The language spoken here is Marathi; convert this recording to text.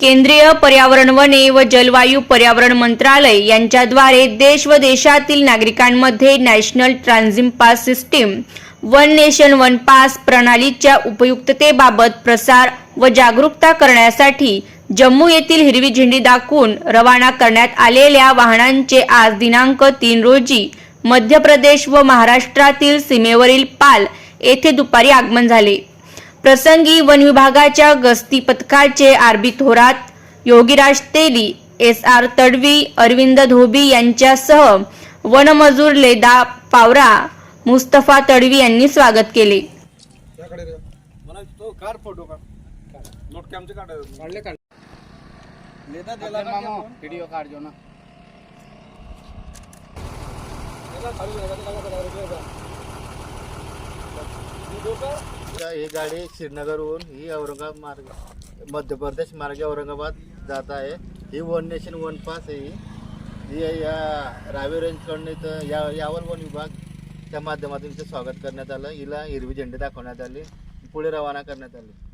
केंद्रीय पर्यावरण वने व जलवायू पर्यावरण मंत्रालय यांच्याद्वारे देश व देशातील नागरिकांमध्ये national transit pass system one nation one pass प्रणालीच्या उपयुक्ततेबाबत प्रसार व जागरूकता करण्यासाठी जम्मू येथील हिरवी झेंडी दाखवून रवाना करण्यात आलेल्या वाहनांचे आज दिनांक तीन रोजी मध्य प्रदेश व महाराष्ट्रातील सीमेवरील पाल येथे दुपारी आगमन झाले. प्रसंगी वन विभागाच्या गस्ती पथकाचे R B Thorat Yogiraj Teli S R Tadvi Arvind Dhobi यांच्यासह वनमजूर लेदा पावरा मुस्तफा तडवी यांनी स्वागत केले. का ही गाडी श्रीनगरहून ही औरंगाबाद मार्ग मध्य प्रदेश मार्गे औरंगाबाद जात आहे. ही वन नेशन वन पास आहे ही. ही या रावी रेंजकडून इथं या यावर वन विभाग त्या माध्यमातून इथं स्वागत करण्यात आलं. हिला हिरवी झेंडी दाखवण्यात आली. पुढे रवाना करण्यात आली.